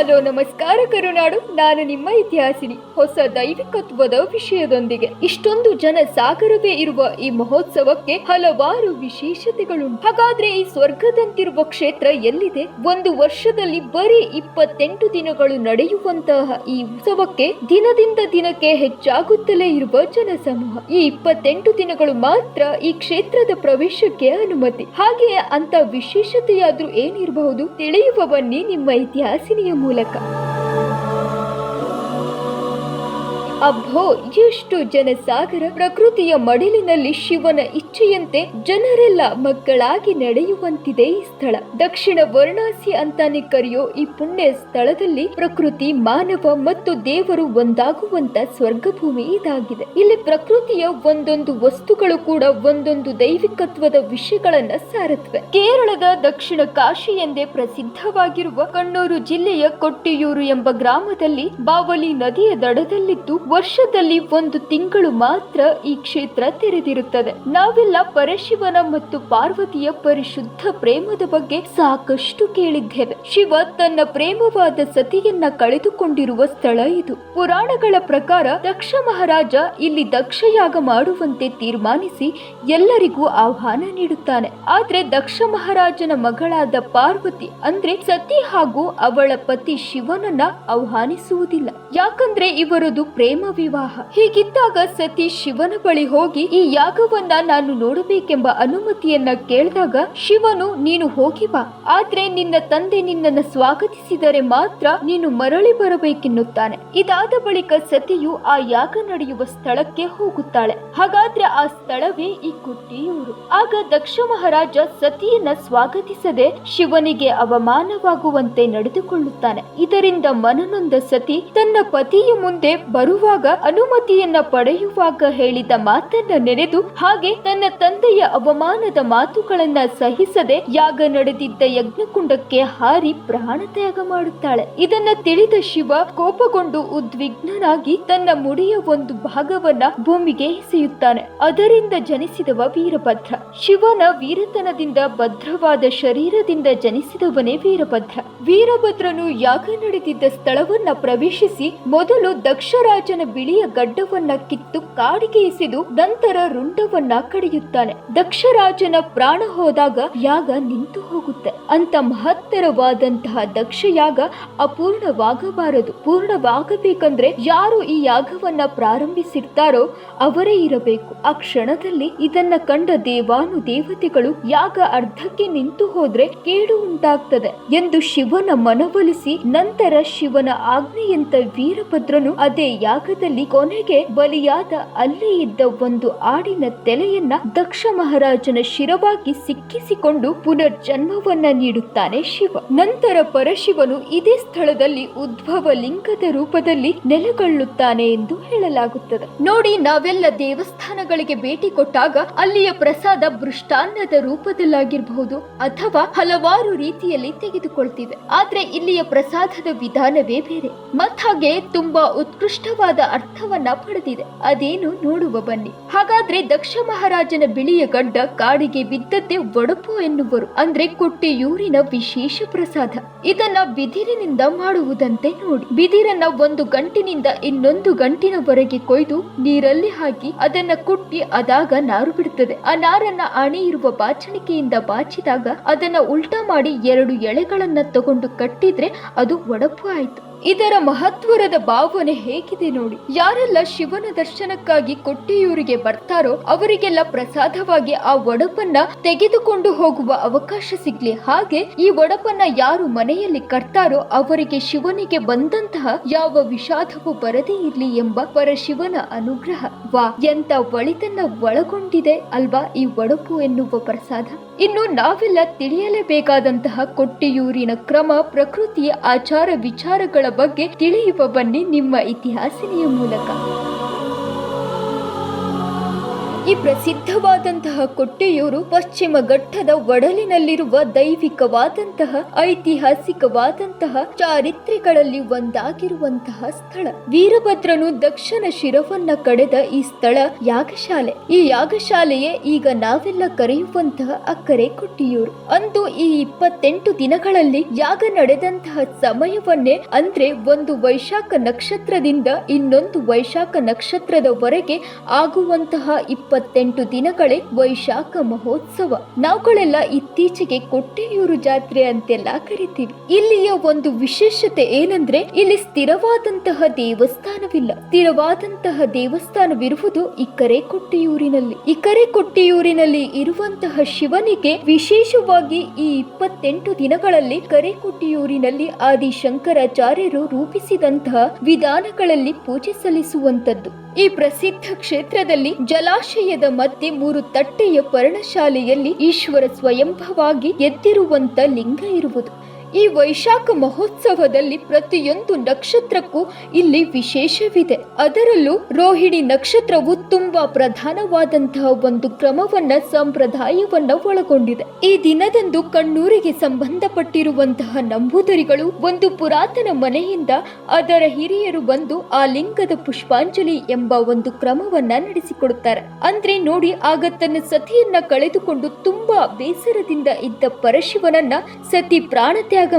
Hello, ನಮಸ್ಕಾರ ಕರುನಾಡು. ನಾನು ನಿಮ್ಮ ಇತಿಹಾಸಿನಿ. ಹೊಸ ದೈವಿಕತ್ವದ ವಿಷಯದೊಂದಿಗೆ ಇಷ್ಟೊಂದು ಜನ ಸಾಗರವೇ ಇರುವ ಈ ಮಹೋತ್ಸವಕ್ಕೆ ಹಲವಾರು ವಿಶೇಷತೆಗಳು ಹಾಗಾದ್ರೆ ಈ ಸ್ವರ್ಗದಂತಿರುವ ಕ್ಷೇತ್ರ ಎಲ್ಲಿದೆ? ಒಂದು ವರ್ಷದಲ್ಲಿ ಬರೀ ಇಪ್ಪತ್ತೆಂಟು ದಿನಗಳು ನಡೆಯುವಂತಹ ಈ ಉತ್ಸವಕ್ಕೆ ದಿನದಿಂದ ದಿನಕ್ಕೆ ಹೆಚ್ಚಾಗುತ್ತಲೇ ಇರುವ ಜನಸಮೂಹ. ಈ ಇಪ್ಪತ್ತೆಂಟು ದಿನಗಳು ಮಾತ್ರ ಈ ಕ್ಷೇತ್ರದ ಪ್ರವೇಶಕ್ಕೆ ಅನುಮತಿ. ಹಾಗೆಯೇ ಅಂತ ವಿಶೇಷತೆಯಾದ್ರೂ ಏನಿರಬಹುದು? ತಿಳಿಯುವ ಬನ್ನಿ ನಿಮ್ಮ ಇತಿಹಾಸಿನಿಯ ಮೂಲಕ മൂലക ಅಬ್ಬೋ, ಎಷ್ಟು ಜನಸಾಗರ ಪ್ರಕೃತಿಯ ಮಡಿಲಿನಲ್ಲಿ ಶಿವನ ಇಚ್ಛೆಯಂತೆ ಜನರೆಲ್ಲ ಮಕ್ಕಳಾಗಿ ನಡೆಯುವಂತಿದೆ ಈ ಸ್ಥಳ. ದಕ್ಷಿಣ ವರ್ಣಾಸಿ ಅಂತಾನೆ ಕರೆಯೋ ಈ ಪುಣ್ಯ ಸ್ಥಳದಲ್ಲಿ ಪ್ರಕೃತಿ, ಮಾನವ ಮತ್ತು ದೇವರು ಒಂದಾಗುವಂತ ಸ್ವರ್ಗಭೂಮಿ ಇದಾಗಿದೆ. ಇಲ್ಲಿ ಪ್ರಕೃತಿಯ ಒಂದೊಂದು ವಸ್ತುಗಳು ಕೂಡ ಒಂದೊಂದು ದೈವಿಕತ್ವದ ವಿಷಯಗಳನ್ನ ಸಾರುತ್ತವೆ. ಕೇರಳದ ದಕ್ಷಿಣ ಕಾಶಿ ಎಂದೇ ಪ್ರಸಿದ್ಧವಾಗಿರುವ ಕಣ್ಣೂರು ಜಿಲ್ಲೆಯ ಕೊಟ್ಟಿಯೂರು ಎಂಬ ಗ್ರಾಮದಲ್ಲಿ ಬಾವಲಿ ನದಿಯ ದಡದಲ್ಲಿದ್ದು ವರ್ಷದಲ್ಲಿ ಒಂದು ತಿಂಗಳು ಮಾತ್ರ ಈ ಕ್ಷೇತ್ರ ತೆರೆದಿರುತ್ತದೆ. ನಾವೆಲ್ಲ ಪರಶಿವನ ಮತ್ತು ಪಾರ್ವತಿಯ ಪರಿಶುದ್ಧ ಪ್ರೇಮದ ಬಗ್ಗೆ ಸಾಕಷ್ಟು ಕೇಳಿದ್ದೇವೆ. ಶಿವ ತನ್ನ ಪ್ರೇಮವಾದ ಸತಿಯನ್ನ ಕಳೆದುಕೊಂಡಿರುವ ಸ್ಥಳ ಇದು. ಪುರಾಣಗಳ ಪ್ರಕಾರ ದಕ್ಷ ಮಹಾರಾಜ ಇಲ್ಲಿ ದಕ್ಷಯಾಗ ಮಾಡುವಂತೆ ತೀರ್ಮಾನಿಸಿ ಎಲ್ಲರಿಗೂ ಆಹ್ವಾನ ನೀಡುತ್ತಾನೆ. ಆದ್ರೆ ದಕ್ಷ ಮಹಾರಾಜನ ಮಗಳಾದ ಪಾರ್ವತಿ ಅಂದ್ರೆ ಸತಿ ಹಾಗೂ ಅವಳ ಪತಿ ಶಿವನನ್ನ ಆಹ್ವಾನಿಸುವುದಿಲ್ಲ. ಯಾಕಂದ್ರೆ ಇವರದು ಪ್ರೇಮ ವಿವಾಹ. ಹೀಗಿದ್ದಾಗ ಸತಿ ಶಿವನ ಬಳಿ ಹೋಗಿ ಈ ಯಾಗವನ್ನ ನಾನು ನೋಡಬೇಕೆಂಬ ಅನುಮತಿಯನ್ನ ಕೇಳಿದಾಗ, ಶಿವನು, ನೀನು ಹೋಗಿ ಬಾ. ಆದ್ರೆ ನಿನ್ನ ತಂದೆ ನಿನ್ನನ್ನು ಸ್ವಾಗತಿಸಿದರೆ ಮಾತ್ರ ನೀನು ಮರಳಿ ಬರಬೇಕೆನ್ನುತ್ತಾನೆ. ಇದಾದ ಬಳಿಕ ಸತಿಯು ಆ ಯಾಗ ನಡೆಯುವ ಸ್ಥಳಕ್ಕೆ ಹೋಗುತ್ತಾಳೆ. ಹಾಗಾದ್ರೆ ಆ ಸ್ಥಳವೇ ಈ ಕುಟ್ಟಿಯೂರು. ಆಗ ದಕ್ಷ ಮಹಾರಾಜ ಸತಿಯನ್ನ ಸ್ವಾಗತಿಸದೆ ಶಿವನಿಗೆ ಅವಮಾನವಾಗುವಂತೆ ನಡೆದುಕೊಳ್ಳುತ್ತಾನೆ. ಇದರಿಂದ ಮನನೊಂದ ಸತಿ ತನ್ನ ಪತಿಯ ಮುಂದೆ ಬರುವಾಗ ಅನುಮತಿಯನ್ನ ಪಡೆಯುವಾಗ ಹೇಳಿದ ಮಾತನ್ನ ನೆನೆದು ಹಾಗೆ ತನ್ನ ತಂದೆಯ ಅವಮಾನದ ಮಾತುಗಳನ್ನ ಸಹಿಸದೆ ಯಾಗ ನಡೆದಿದ್ದ ಯಜ್ಞಕುಂಡಕ್ಕೆ ಹಾರಿ ಪ್ರಾಣ ತ್ಯಾಗ ಮಾಡುತ್ತಾಳೆ. ಇದನ್ನ ತಿಳಿದ ಶಿವ ಕೋಪಗೊಂಡು ಉದ್ವಿಗ್ನನಾಗಿ ತನ್ನ ಮುಡಿಯ ಒಂದು ಭಾಗವನ್ನ ಭೂಮಿಗೆ ಎಸೆಯುತ್ತಾನೆ. ಅದರಿಂದ ಜನಿಸಿದವ ವೀರಭದ್ರ. ಶಿವನ ವೀರತನದಿಂದ ಭದ್ರವಾದ ಶರೀರದಿಂದ ಜನಿಸಿದವನೇ ವೀರಭದ್ರ. ವೀರಭದ್ರನು ಯಾಗ ನಡೆದಿದ್ದ ಸ್ಥಳವನ್ನ ಪ್ರವೇಶಿಸಿ ಮೊದಲು ದಕ್ಷರಾಜನ ಬಿಳಿಯ ಗಡ್ಡವನ್ನ ಕಿತ್ತು ಕಾಡಿಗೆ ಎಸೆದು ನಂತರ ರುಂಡವನ್ನ ಕಡಿಯುತ್ತಾನೆ. ದಕ್ಷರಾಜನ ಪ್ರಾಣ ಹೋದಾಗ ಯಾಗ ನಿಂತು ಹೋಗುತ್ತೆ. ಅಂತ ಮಹತ್ತರವಾದಂತಹ ದಕ್ಷ ಯಾಗ ಅಪೂರ್ಣವಾಗಬಾರದು. ಪೂರ್ಣವಾಗಬೇಕಂದ್ರೆ ಯಾರು ಈ ಯಾಗವನ್ನ ಪ್ರಾರಂಭಿಸಿರ್ತಾರೋ ಅವರೇ ಇರಬೇಕು. ಆ ಕ್ಷಣದಲ್ಲಿ ಇದನ್ನ ಕಂಡ ದೇವಾನು ದೇವತೆಗಳು ಯಾಗ ಅರ್ಧಕ್ಕೆ ನಿಂತು ಹೋದ್ರೆ ಕೇಡು ಉಂಟಾಗ್ತದೆ ಎಂದು ಶಿವನ ಮನವೊಲಿಸಿ ನಂತರ ಶಿವನ ಆಜ್ಞೆಯಂತ ವೀರಭದ್ರನು ಅದೇ ಯಾಗದಲ್ಲಿ ಕೊನೆಗೆ ಬಲಿಯಾದ ಅಲ್ಲೇ ಇದ್ದ ಒಂದು ಆಡಿನ ತೆಲೆಯನ್ನ ದಕ್ಷ ಮಹಾರಾಜನ ಶಿರವಾಗಿ ಸಿಕ್ಕಿಸಿಕೊಂಡು ಪುನರ್ಜನ್ಮವನ್ನ ನೀಡುತ್ತಾನೆ ಶಿವ. ನಂತರ ಪರಶಿವನು ಇದೇ ಸ್ಥಳದಲ್ಲಿ ಉದ್ಭವ ಲಿಂಗದ ರೂಪದಲ್ಲಿ ನೆಲೆಗೊಳ್ಳುತ್ತಾನೆ ಎಂದು ಹೇಳಲಾಗುತ್ತದೆ. ನೋಡಿ, ನಾವೆಲ್ಲ ದೇವಸ್ಥಾನಗಳಿಗೆ ಭೇಟಿ ಕೊಟ್ಟಾಗ ಅಲ್ಲಿಯ ಪ್ರಸಾದ ಭೃಷ್ಟಾನ್ನದ ರೂಪದಲ್ಲಾಗಿರಬಹುದು ಅಥವಾ ಹಲವಾರು ರೀತಿಯಲ್ಲಿ ತೆಗೆದುಕೊಳ್ತೀವಿ. ಆದ್ರೆ ಇಲ್ಲಿಯ ಪ್ರಸಾದದ ವಿಧಾನವೇ ಬೇರೆ. ಮತ್ತಾಗೆ ತುಂಬಾ ಉತ್ಕೃಷ್ಟವಾದ ಅರ್ಥವನ್ನ ಪಡೆದಿದೆ. ಅದೇನು ನೋಡುವ ಬನ್ನಿ. ಹಾಗಾದ್ರೆ ದಕ್ಷ ಮಹಾರಾಜನ ಬಿಳಿಯ ಗಡ್ಡ ಕಾಡಿಗೆ ಬಿದ್ದದ್ದೇ ಒಡಪು ಎನ್ನುವರು. ಅಂದ್ರೆ ಕೊಟ್ಟೆಯೂರಿನ ವಿಶೇಷ ಪ್ರಸಾದ. ಇದನ್ನ ಬಿದಿರಿನಿಂದ ಮಾಡುವುದಂತೆ ನೋಡಿ. ಬಿದಿರನ್ನ ಒಂದು ಗಂಟಿನಿಂದ ಇನ್ನೊಂದು ಗಂಟಿನವರೆಗೆ ಕೊಯ್ದು ನೀರಲ್ಲಿ ಹಾಕಿ ಅದನ್ನ ಕುಟ್ಟಿ ಅದಾಗ ನಾರು ಬಿಡುತ್ತದೆ ಆ ನಾರನ್ನ ಆಣೆ ಇರುವ ಬಾಚಣಿಕೆಯಿಂದ ಬಾಚಿದಾಗ ಅದನ್ನ ಉಲ್ಟಾ ಮಾಡಿ ಎರಡು ಎಳೆಗಳನ್ನ ತಗೊಂಡು ಕಟ್ಟಿದ್ರೆ ಅದು ಒಡಪು ಆಯ್ತು. ಇದರ ಮಹತ್ವರದ ಭಾವನೆ ಹೇಗಿದೆ ನೋಡಿ. ಯಾರೆಲ್ಲ ಶಿವನ ದರ್ಶನಕ್ಕಾಗಿ ಕೊಟ್ಟಿಯೂರಿಗೆ ಬರ್ತಾರೋ ಅವರಿಗೆಲ್ಲ ಪ್ರಸಾದವಾಗಿ ಆ ಒಡಪನ್ನ ತೆಗೆದುಕೊಂಡು ಹೋಗುವ ಅವಕಾಶ ಸಿಗ್ಲಿ. ಹಾಗೆ ಈ ಒಡಪನ್ನ ಯಾರು ಮನೆಯಲ್ಲಿ ಕಟ್ತಾರೋ ಅವರಿಗೆ ಶಿವನಿಗೆ ಬಂದಂತಹ ಯಾವ ವಿಷಾದವೂ ಬರದೇ ಇರ್ಲಿ ಎಂಬ ಪರಶಿವನ ಅನುಗ್ರಹ. ವಾ ಎಂತ ಒಳಿತನ್ನ ಒಳಗೊಂಡಿದೆ ಅಲ್ವಾ ಈ ಒಡಪು ಎನ್ನುವ ಪ್ರಸಾದ? ಇನ್ನು ನಾವೆಲ್ಲ ತಿಳಿಯಲೇಬೇಕಾದಂತಹ ಕೊಟ್ಟಿಯೂರಿನ ಕ್ರಮ ಪ್ರಕೃತಿಯ ಆಚಾರ ವಿಚಾರಗಳ ಬಗ್ಗೆ ತಿಳಿಯುವ ಬನ್ನಿ ನಿಮ್ಮ ಇತಿಹಾಸಿನಿಯ ಮೂಲಕ. ಪ್ರಸಿದ್ಧವಾದಂತಹ ಕೊಟ್ಟೆಯೂರು ಪಶ್ಚಿಮ ಘಟ್ಟದ ಒಡಲಿನಲ್ಲಿರುವ ದೈವಿಕವಾದಂತಹ, ಐತಿಹಾಸಿಕವಾದಂತಹ ಚಾರಿತ್ರ್ಯಗಳಲ್ಲಿ ಒಂದಾಗಿರುವಂತಹ ಸ್ಥಳ. ವೀರಭದ್ರನು ದಕ್ಷಿಣ ಶಿರವನ್ನ ಕಡೆದ ಈ ಸ್ಥಳ ಯಾಗಶಾಲೆ. ಈ ಯಾಗಶಾಲೆಯೇ ಈಗ ನಾವೆಲ್ಲ ಕರೆಯುವಂತಹ ಅಕ್ಕರೆ ಕೊಟ್ಟಿಯೂರು. ಅಂದು ಈ ಇಪ್ಪತ್ತೆಂಟು ದಿನಗಳಲ್ಲಿ ಯಾಗ ನಡೆದಂತಹ ಸಮಯವನ್ನೇ, ಅಂದ್ರೆ ಒಂದು ವೈಶಾಖ ನಕ್ಷತ್ರದಿಂದ ಇನ್ನೊಂದು ವೈಶಾಖ ನಕ್ಷತ್ರದವರೆಗೆ ಆಗುವಂತಹ ಇಪ್ಪತ್ತೆಂಟು ದಿನಗಳೇ ವೈಶಾಖ ಮಹೋತ್ಸವ. ನಾವುಗಳೆಲ್ಲ ಇತ್ತೀಚೆಗೆ ಕೊಟ್ಟೆಯೂರು ಜಾತ್ರೆ ಅಂತೆಲ್ಲ ಕರಿತೀವಿ. ಇಲ್ಲಿಯ ಒಂದು ವಿಶೇಷತೆ ಏನಂದ್ರೆ ಇಲ್ಲಿ ಸ್ಥಿರವಾದಂತಹ ದೇವಸ್ಥಾನವಿಲ್ಲ. ಸ್ಥಿರವಾದಂತಹ ದೇವಸ್ಥಾನವಿರುವುದು ಇಕ್ಕರೆ ಕೊಟ್ಟಿಯೂರಿನಲ್ಲಿ. ಇಕ್ಕರೆ ಕೊಟ್ಟಿಯೂರಿನಲ್ಲಿ ಇರುವಂತಹ ಶಿವನಿಗೆ ವಿಶೇಷವಾಗಿ ಈ ಇಪ್ಪತ್ತೆಂಟು ದಿನಗಳಲ್ಲಿ ಕರೆ ಕೊಟ್ಟಿಯೂರಿನಲ್ಲಿ ಆದಿಶಂಕರಾಚಾರ್ಯರು ರೂಪಿಸಿದಂತಹ ವಿಧಾನಗಳಲ್ಲಿ ಪೂಜೆ ಸಲ್ಲಿಸುವಂತದ್ದು ಈ ಪ್ರಸಿದ್ಧ ಕ್ಷೇತ್ರದಲ್ಲಿ ಜಲಾಶಯದ ಮಧ್ಯೆ ಮೂರು ತಟ್ಟೆಯ ಪರ್ಣಶಾಲೆಯಲ್ಲಿ ಈಶ್ವರ ಸ್ವಯಂಭವಾಗಿ ಎದ್ದಿರುವಂತ ಲಿಂಗ ಇರುವುದು. ಈ ವೈಶಾಖ ಮಹೋತ್ಸವದಲ್ಲಿ ಪ್ರತಿಯೊಂದು ನಕ್ಷತ್ರಕ್ಕೂ ಇಲ್ಲಿ ವಿಶೇಷವಿದೆ. ಅದರಲ್ಲೂ ರೋಹಿಣಿ ನಕ್ಷತ್ರವು ತುಂಬಾ ಪ್ರಧಾನವಾದಂತಹ ಒಂದು ಕ್ರಮವನ್ನ, ಸಂಪ್ರದಾಯವನ್ನ ಒಳಗೊಂಡಿದೆ. ಈ ದಿನದಂದು ಕಣ್ಣೂರಿಗೆ ಸಂಬಂಧಪಟ್ಟಿರುವಂತಹ ನಂಬೂದರಿಗಳು ಒಂದು ಪುರಾತನ ಮನೆಯಿಂದ ಅದರ ಹಿರಿಯರು ಬಂದು ಆ ಲಿಂಗದ ಪುಷ್ಪಾಂಜಲಿ ಎಂಬ ಒಂದು ಕ್ರಮವನ್ನ ನಡೆಸಿಕೊಡುತ್ತಾರೆ. ಅಂದ್ರೆ ನೋಡಿ, ಆಗ ತನ್ನ ಸತಿಯನ್ನ ಕಳೆದುಕೊಂಡು ತುಂಬಾ ಬೇಸರದಿಂದ ಇದ್ದ ಪರಶಿವನನ್ನ ಸತಿ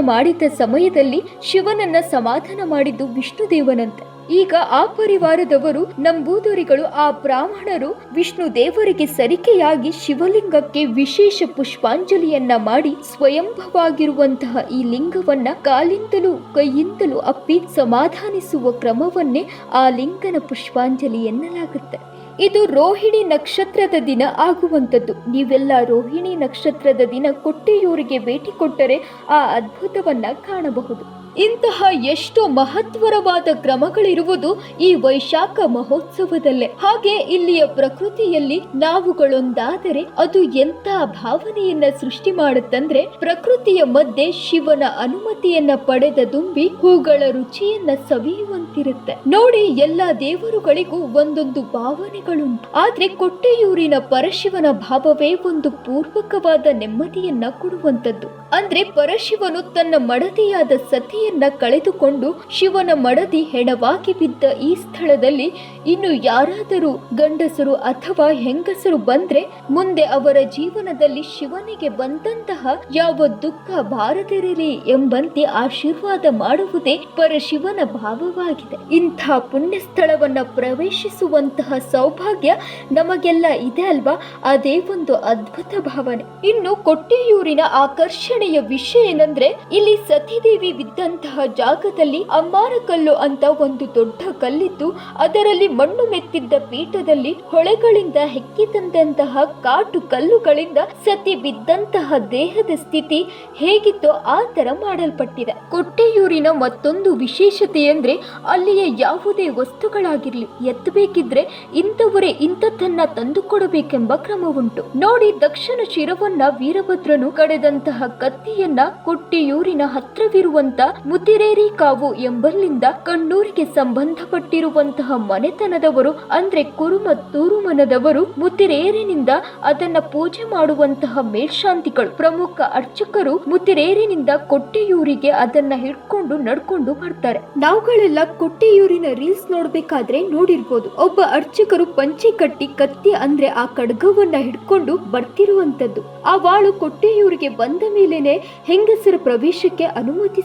ಮಾಡಿದ ಸಮಯದಲ್ಲಿ ಶಿವನನ್ನ ಸಮಾಧಾನ ಮಾಡಿದ್ದು ವಿಷ್ಣುದೇವನಂತೆ ಈಗ ಆ ಪರಿವಾರದವರು, ನಂಬೂದರಿಗಳು, ಆ ಬ್ರಾಹ್ಮಣರು ವಿಷ್ಣು ದೇವರಿಗೆ ಸರಿಕೆಯಾಗಿ ಶಿವಲಿಂಗಕ್ಕೆ ವಿಶೇಷ ಪುಷ್ಪಾಂಜಲಿಯನ್ನ ಮಾಡಿ ಸ್ವಯಂಭವಾಗಿರುವಂತಹ ಈ ಲಿಂಗವನ್ನ ಕಾಲಿಂದಲೂ ಕೈಯಿಂದಲೂ ಅಪ್ಪಿ ಸಮಾಧಾನಿಸುವ ಕ್ರಮವನ್ನೇ ಆ ಲಿಂಗನ ಪುಷ್ಪಾಂಜಲಿ ಎನ್ನಲಾಗುತ್ತೆ. ಇದು ರೋಹಿಣಿ ನಕ್ಷತ್ರದ ದಿನ ಆಗುವಂಥದ್ದು. ನೀವೆಲ್ಲ ರೋಹಿಣಿ ನಕ್ಷತ್ರದ ದಿನ ಕೊಟ್ಟೆಯೂರಿಗೆ ಭೇಟಿ ಕೊಟ್ಟರೆ ಆ ಅದ್ಭುತವನ್ನ ಕಾಣಬಹುದು. ಇಂತಹ ಎಷ್ಟು ಮಹತ್ವರವಾದ ಕ್ರಮಗಳಿರುವುದು ಈ ವೈಶಾಖ ಮಹೋತ್ಸವದಲ್ಲೇ. ಹಾಗೆ ಇಲ್ಲಿಯ ಪ್ರಕೃತಿಯಲ್ಲಿ ನಾವುಗಳೊಂದಾದರೆ ಅದು ಎಂಥ ಭಾವನೆಯನ್ನ ಸೃಷ್ಟಿ ಮಾಡುತ್ತಂದ್ರೆ ಪ್ರಕೃತಿಯ ಮಧ್ಯೆ ಶಿವನ ಅನುಮತಿಯನ್ನ ಪಡೆದ ದುಂಬಿ ಹೂಗಳ ರುಚಿಯನ್ನ ಸವಿಯುವಂತಿರುತ್ತೆ. ನೋಡಿ ಎಲ್ಲ ದೇವರುಗಳಿಗೂ ಒಂದೊಂದು ಭಾವನೆಗಳುಂಟು. ಆದ್ರೆ ಕೊಟ್ಟೆಯೂರಿನ ಪರಶಿವನ ಭಾವವೇ ಒಂದು ಪೂರ್ವಕವಾದ ನೆಮ್ಮದಿಯನ್ನ ಕೊಡುವಂತದ್ದು ಅಂದ್ರೆ ಪರಶಿವನು ತನ್ನ ಮಡದಿಯಾದ ಸತಿಯನ್ನ ಕಳೆದುಕೊಂಡು ಶಿವನ ಮಡದಿ ಹೆಣವಾಗಿ ಬಿದ್ದ ಈ ಸ್ಥಳದಲ್ಲಿ ಇನ್ನು ಯಾರಾದರೂ ಗಂಡಸರು ಅಥವಾ ಹೆಂಗಸರು ಬಂದ್ರೆ ಮುಂದೆ ಅವರ ಜೀವನದಲ್ಲಿ ಶಿವನಿಗೆ ಬಂದಂತಹ ಯಾವ ದುಃಖ ಬಾರದಿರಲಿ ಎಂಬಂತೆ ಆಶೀರ್ವಾದ ಮಾಡುವುದೇ ಪರಶಿವನ ಭಾವವಾಗಿದೆ. ಇಂಥ ಪುಣ್ಯ ಸ್ಥಳವನ್ನ ಪ್ರವೇಶಿಸುವಂತಹ ಸೌಭಾಗ್ಯ ನಮಗೆಲ್ಲ ಇದೆ ಅಲ್ವಾ? ಅದೇ ಒಂದು ಅದ್ಭುತ ಭಾವನೆ. ಇನ್ನು ಕೊಟ್ಟಿಯೂರಿನ ಆಕರ್ಷಣೆಯ ವಿಷಯ ಏನಂದ್ರೆ ಇಲ್ಲಿ ಸತಿದೇವಿ ಬಿದ್ದಂತಹ ಜಾಗದಲ್ಲಿ ಅಮ್ಮಾರಕಲ್ಲು ಅಂತ ಒಂದು ದೊಡ್ಡ ಕಲ್ಲಿದ್ದು, ಅದರಲ್ಲಿ ಮಣ್ಣು ಮೆತ್ತಿದ್ದ ಪೀಠದಲ್ಲಿ ಹೊಳೆಗಳಿಂದ ಹೆಕ್ಕಿ ತಂದಂತಹ ಕಾಟು ಕಲ್ಲುಗಳಿಂದ ಸತಿ ಬಿದ್ದಂತಹ ದೇಹದ ಸ್ಥಿತಿ ಹೇಗಿತ್ತೋ ಆ ತರ ಮಾಡಲ್ಪಟ್ಟಿದೆ. ಕೊಟ್ಟೆಯೂರಿನ ಮತ್ತೊಂದು ವಿಶೇಷತೆ ಅಂದ್ರೆ ಅಲ್ಲಿಯ ಯಾವುದೇ ವಸ್ತುಗಳಾಗಿರ್ಲಿ, ಎತ್ತಬೇಕಿದ್ರೆ ಇಂಥವರೇ ಇಂಥದ್ದನ್ನ ತಂದುಕೊಡಬೇಕೆಂಬ ಕ್ರಮವುಂಟು. ನೋಡಿ ದಕ್ಷಿಣ ಶಿರವನ್ನ ವೀರಭದ್ರನು ಕಡೆದಂತಹ ಕತ್ತಿಯನ್ನ ಕೊಟ್ಟಿಯೂರಿನ ಹತ್ರವಿರುವಂತ ಮುತಿರೇರಿ ಕಾವು ಎಂಬಲ್ಲಿಂದ ಕಣ್ಣೂರಿಗೆ ಸಂಬಂಧಪಟ್ಟಿರುವಂತಹ ಮನೆತನದವರು, ಅಂದ್ರೆ ಕುರುಮ ತೂರುಮನದವರು ಮುತ್ತಿರೇರಿನಿಂದ ಅದನ್ನ ಪೂಜೆ ಮಾಡುವಂತಹ ಮೇಲ್ಶಾಂತಿಗಳು, ಪ್ರಮುಖ ಅರ್ಚಕರು ಮುತ್ತಿರೇರಿನಿಂದ ಕೊಟ್ಟಿಯೂರಿಗೆ ಅದನ್ನ ಹಿಡ್ಕೊಂಡು ನಡ್ಕೊಂಡು ಬರ್ತಾರೆ. ನಾವುಗಳೆಲ್ಲ ಕೊಟ್ಟಿಯೂರಿನ ರೀಲ್ಸ್ ನೋಡ್ಬೇಕಾದ್ರೆ ನೋಡಿರ್ಬೋದು. ಒಬ್ಬ ಅರ್ಚಕರು ಪಂಚೆ ಕಟ್ಟಿ ಕತ್ತಿ, ಅಂದ್ರೆ ಆ ಖಡ್ಗವನ್ನ ಹಿಡ್ಕೊಂಡು ಬರ್ತಿರುವಂತದ್ದು ಆ ವಾಳು ಕೊಟ್ಟಿಯೂರಿಗೆ ಬಂದ ಮೇಲೇನೆ ಹೆಂಗಸರ ಪ್ರವೇಶಕ್ಕೆ ಅನುಮತಿ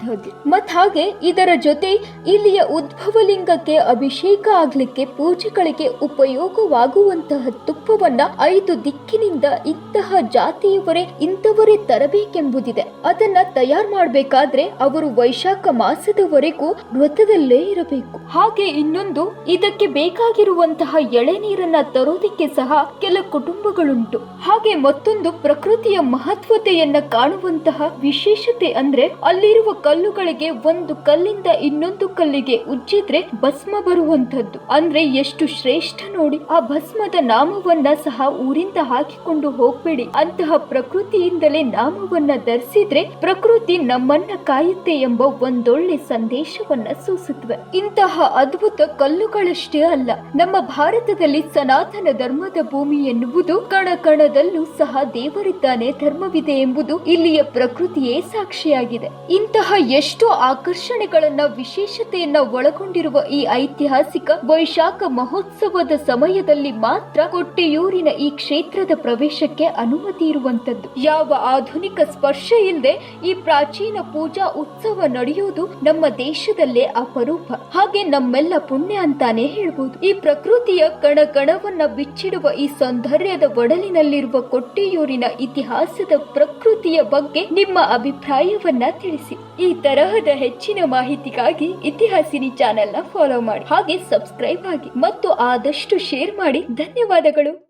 ಸಿಗುವಂತಹದ್ದು ಮತ್ ಹಾಗೆ ಇದರ ಜೊತೆ ಇಲ್ಲಿಯ ಉದ್ಭವಲಿಂಗಕ್ಕೆ ಅಭಿಷೇಕ ಆಗ್ಲಿಕ್ಕೆ ಪೂಜೆಗಳಿಗೆ ಉಪಯೋಗವಾಗುವಂತಹ ತುಪ್ಪವನ್ನ ಐದು ದಿಕ್ಕಿನಿಂದ ಇಂತಹ ಜಾತಿಯವರೇ ಇಂಥವರೇ ತರಬೇಕೆಂಬುದಿದೆ. ಅದನ್ನ ತಯಾರು ಮಾಡಬೇಕಾದ್ರೆ ಅವರು ವೈಶಾಖ ಮಾಸದವರೆಗೂ ವ್ರತದಲ್ಲೇ ಇರಬೇಕು. ಹಾಗೆ ಇನ್ನೊಂದು, ಇದಕ್ಕೆ ಬೇಕಾಗಿರುವಂತಹ ಎಳೆ ನೀರನ್ನ ತರೋದಿಕ್ಕೆ ಸಹ ಕೆಲ ಕುಟುಂಬಗಳುಂಟು. ಹಾಗೆ ಮತ್ತೊಂದು ಪ್ರಕೃತಿಯ ಮಹತ್ವತೆಯನ್ನ ಕಾಣುವಂತಹ ವಿಶೇಷತೆ ಅಂದ್ರೆ ಅಲ್ಲಿರುವ ಕಲ್ಲುಗಳಿಗೆ ಒಂದು ಕಲ್ಲಿಂದ ಇನ್ನೊಂದು ಕಲ್ಲಿಗೆ ಉಜ್ಜಿದ್ರೆ ಭಸ್ಮ ಬರುವಂತದ್ದು ಅಂದ್ರೆ ಎಷ್ಟು ಶ್ರೇಷ್ಠ ನೋಡಿ, ಆ ಭಸ್ಮದ ನಾಮವನ್ನ ಸಹ ಊರಿಂದ ಹಾಕಿಕೊಂಡು ಹೋಗ್ಬೇಡಿ. ಅಂತಹ ಪ್ರಕೃತಿಯಿಂದಲೇ ನಾಮವನ್ನ ಧರಿಸಿದ್ರೆ ಪ್ರಕೃತಿ ನಮ್ಮನ್ನ ಕಾಯುತ್ತೆ ಎಂಬ ಒಂದೊಳ್ಳೆ ಸಂದೇಶವನ್ನ ಸೂಸುತ್ತವೆ ಇಂತಹ ಅದ್ಭುತ ಕಲ್ಲುಗಳಷ್ಟೇ ಅಲ್ಲ, ನಮ್ಮ ಭಾರತದಲ್ಲಿ ಸನಾತನ ಧರ್ಮದ ಭೂಮಿ ಎನ್ನುವುದು ಕಣ ಕಣದಲ್ಲೂ ಸಹ ದೇವರಿದ್ದಾನೆ ಧರ್ಮವಿದೆ ಎಂಬುದು ಇಲ್ಲಿಯ ಪ್ರಕೃತಿಯೇ ಸಾಕ್ಷಿಯಾಗಿದೆ. ಇಂತಹ ಎಷ್ಟೋ ಆಕರ್ಷಣೆಗಳನ್ನ, ವಿಶೇಷತೆಯನ್ನ ಒಳಗೊಂಡಿರುವ ಈ ಐತಿಹಾಸಿಕ ವೈಶಾಖ ಮಹೋತ್ಸವದ ಸಮಯದಲ್ಲಿ ಮಾತ್ರ ಕೊಟ್ಟೆಯೂರಿನ ಈ ಕ್ಷೇತ್ರದ ಪ್ರವೇಶಕ್ಕೆ ಅನುಮತಿ ಇರುವಂತದ್ದು ಯಾವ ಆಧುನಿಕ ಸ್ಪರ್ಶ ಇಲ್ಲದೆ ಈ ಪ್ರಾಚೀನ ಪೂಜಾ ಉತ್ಸವ ನಡೆಯುವುದು ನಮ್ಮ ದೇಶದಲ್ಲೇ ಅಪರೂಪ. ಹಾಗೆ ನಮ್ಮೆಲ್ಲ ಪುಣ್ಯ ಅಂತಾನೆ ಹೇಳ್ಬೋದು. ಈ ಪ್ರಕೃತಿಯ ಕಣ ಕಣವನ್ನ ಬಿಚ್ಚಿಡುವ ಈ ಸೌಂದರ್ಯದ ಒಡಲಿನಲ್ಲಿರುವ ಕೊಟ್ಟೆಯೂರಿನ ಇತಿಹಾಸದ ಪ್ರಕೃತಿಯ ಬಗ್ಗೆ ನಿಮ್ಮ ಅಭಿಪ್ರಾಯವನ್ನ ತಿಳಿಸಿ. ತರಹದ ಹೆಚ್ಚಿನ ಮಾಹಿತಿಗಾಗಿ ಇತಿಹಾಸಿನಿ ಚಾನೆಲ್ನ ಫಾಲೋ ಮಾಡಿ. ಹಾಗೆ ಸಬ್ಸ್ಕ್ರೈಬ್ ಆಗಿ ಮತ್ತು ಆದಷ್ಟು ಶೇರ್ ಮಾಡಿ. ಧನ್ಯವಾದಗಳು.